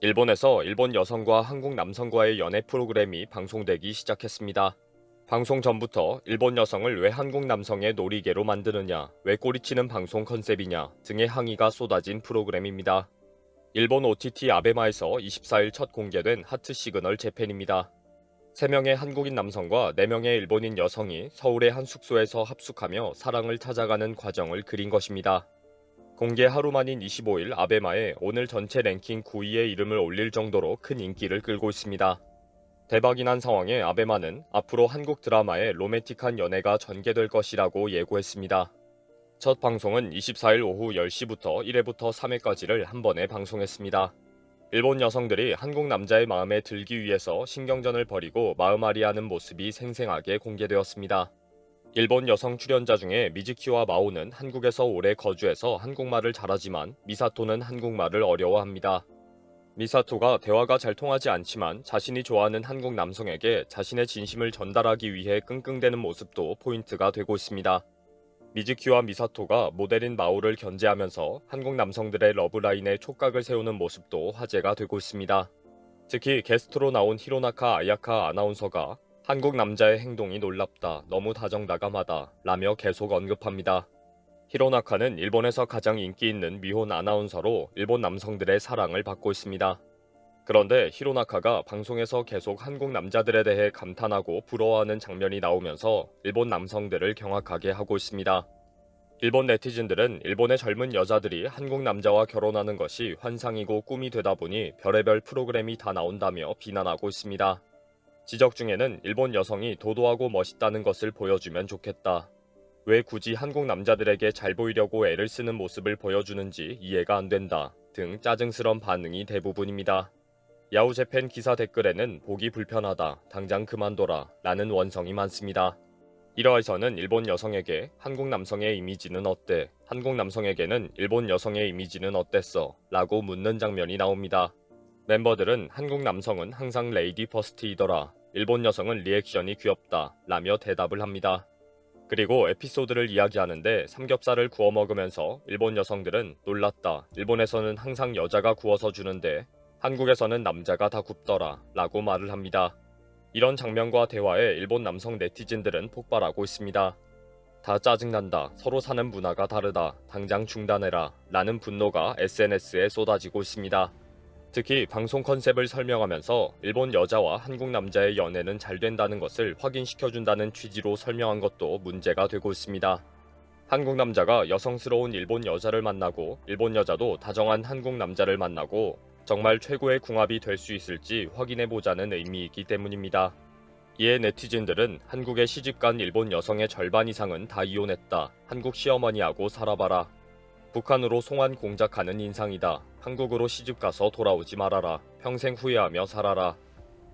일본에서 일본 여성과 한국 남성과의 연애 프로그램이 방송되기 시작했습니다. 방송 전부터 일본 여성을 왜 한국 남성의 놀이개로 만드느냐, 왜 꼬리치는 방송 컨셉이냐 등의 항의가 쏟아진 프로그램입니다. 일본 OTT 아베마에서 24일 첫 공개된 하트 시그널 재팬입니다. 3명의 한국인 남성과 4명의 일본인 여성이 서울의 한 숙소에서 합숙하며 사랑을 찾아가는 과정을 그린 것입니다. 공개 하루 만인 25일 아베마에 오늘 전체 랭킹 9위의 이름을 올릴 정도로 큰 인기를 끌고 있습니다. 대박이 난 상황에 아베마는 앞으로 한국 드라마의 로맨틱한 연애가 전개될 것이라고 예고했습니다. 첫 방송은 24일 오후 10시부터 1회부터 3회까지를 한 번에 방송했습니다. 일본 여성들이 한국 남자의 마음에 들기 위해서 신경전을 벌이고 마음앓이 하는 모습이 생생하게 공개되었습니다. 일본 여성 출연자 중에 미즈키와 마오는 한국에서 오래 거주해서 한국말을 잘하지만 미사토는 한국말을 어려워합니다. 미사토가 대화가 잘 통하지 않지만 자신이 좋아하는 한국 남성에게 자신의 진심을 전달하기 위해 끙끙대는 모습도 포인트가 되고 있습니다. 미즈키와 미사토가 모델인 마오를 견제하면서 한국 남성들의 러브라인에 촉각을 세우는 모습도 화제가 되고 있습니다. 특히 게스트로 나온 히로나카 아야카 아나운서가 한국 남자의 행동이 놀랍다, 너무 다정다감하다 라며 계속 언급합니다. 히로나카는 일본에서 가장 인기 있는 미혼 아나운서로 일본 남성들의 사랑을 받고 있습니다. 그런데 히로나카가 방송에서 계속 한국 남자들에 대해 감탄하고 부러워하는 장면이 나오면서 일본 남성들을 경악하게 하고 있습니다. 일본 네티즌들은 일본의 젊은 여자들이 한국 남자와 결혼하는 것이 환상이고 꿈이 되다 보니 별의별 프로그램이 다 나온다며 비난하고 있습니다. 지적 중에는 일본 여성이 도도하고 멋있다는 것을 보여주면 좋겠다. 왜 굳이 한국 남자들에게 잘 보이려고 애를 쓰는 모습을 보여주는지 이해가 안 된다. 등 짜증스런 반응이 대부분입니다. 야후재팬 기사 댓글에는 보기 불편하다. 당장 그만둬라. 라는 원성이 많습니다. 1화에서는 일본 여성에게 한국 남성의 이미지는 어때? 한국 남성에게는 일본 여성의 이미지는 어땠어? 라고 묻는 장면이 나옵니다. 멤버들은 한국 남성은 항상 레이디 퍼스트이더라. 일본 여성은 리액션이 귀엽다. 라며 대답을 합니다. 그리고 에피소드를 이야기하는데 삼겹살을 구워 먹으면서 일본 여성들은 놀랐다. 일본에서는 항상 여자가 구워서 주는데 한국에서는 남자가 다 굽더라. 라고 말을 합니다. 이런 장면과 대화에 일본 남성 네티즌들은 폭발하고 있습니다. 다 짜증난다. 서로 사는 문화가 다르다. 당장 중단해라. 라는 분노가 SNS에 쏟아지고 있습니다. 특히 방송 컨셉을 설명하면서 일본 여자와 한국 남자의 연애는 잘 된다는 것을 확인시켜준다는 취지로 설명한 것도 문제가 되고 있습니다. 한국 남자가 여성스러운 일본 여자를 만나고 일본 여자도 다정한 한국 남자를 만나고 정말 최고의 궁합이 될 수 있을지 확인해보자는 의미이기 때문입니다. 이에 네티즌들은 한국에 시집간 일본 여성의 절반 이상은 다 이혼했다. 한국 시어머니하고 살아봐라. 북한으로 송환 공작하는 인상이다. 한국으로 시집가서 돌아오지 말아라. 평생 후회하며 살아라.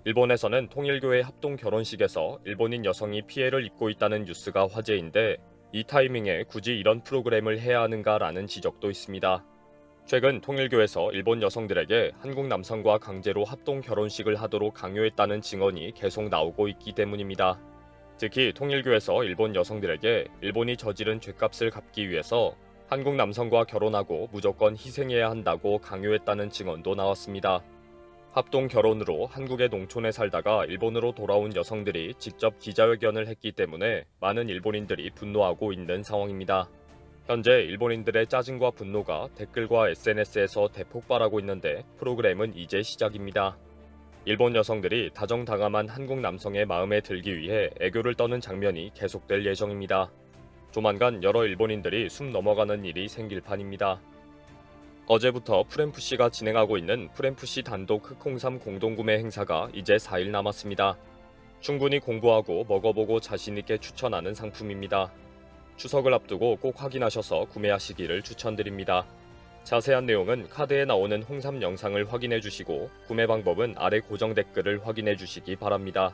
일본에서는 통일교회 합동 결혼식에서 일본인 여성이 피해를 입고 있다는 뉴스가 화제인데 이 타이밍에 굳이 이런 프로그램을 해야 하는가라는 지적도 있습니다. 최근 통일교에서 일본 여성들에게 한국 남성과 강제로 합동 결혼식을 하도록 강요했다는 증언이 계속 나오고 있기 때문입니다. 특히 통일교에서 일본 여성들에게 일본이 저지른 죄값을 갚기 위해서 한국 남성과 결혼하고 무조건 희생해야 한다고 강요했다는 증언도 나왔습니다. 합동 결혼으로 한국의 농촌에 살다가 일본으로 돌아온 여성들이 직접 기자회견을 했기 때문에 많은 일본인들이 분노하고 있는 상황입니다. 현재 일본인들의 짜증과 분노가 댓글과 SNS에서 대폭발하고 있는데 프로그램은 이제 시작입니다. 일본 여성들이 다정다감한 한국 남성의 마음에 들기 위해 애교를 떠는 장면이 계속될 예정입니다. 조만간 여러 일본인들이 숨 넘어가는 일이 생길 판입니다. 어제부터 프렘프시가 진행하고 있는 프렘프시 단독 흑홍삼 공동구매 행사가 이제 4일 남았습니다. 충분히 공부하고 먹어보고 자신있게 추천하는 상품입니다. 추석을 앞두고 꼭 확인하셔서 구매하시기를 추천드립니다. 자세한 내용은 카드에 나오는 홍삼 영상을 확인해 주시고 구매 방법은 아래 고정 댓글을 확인해 주시기 바랍니다.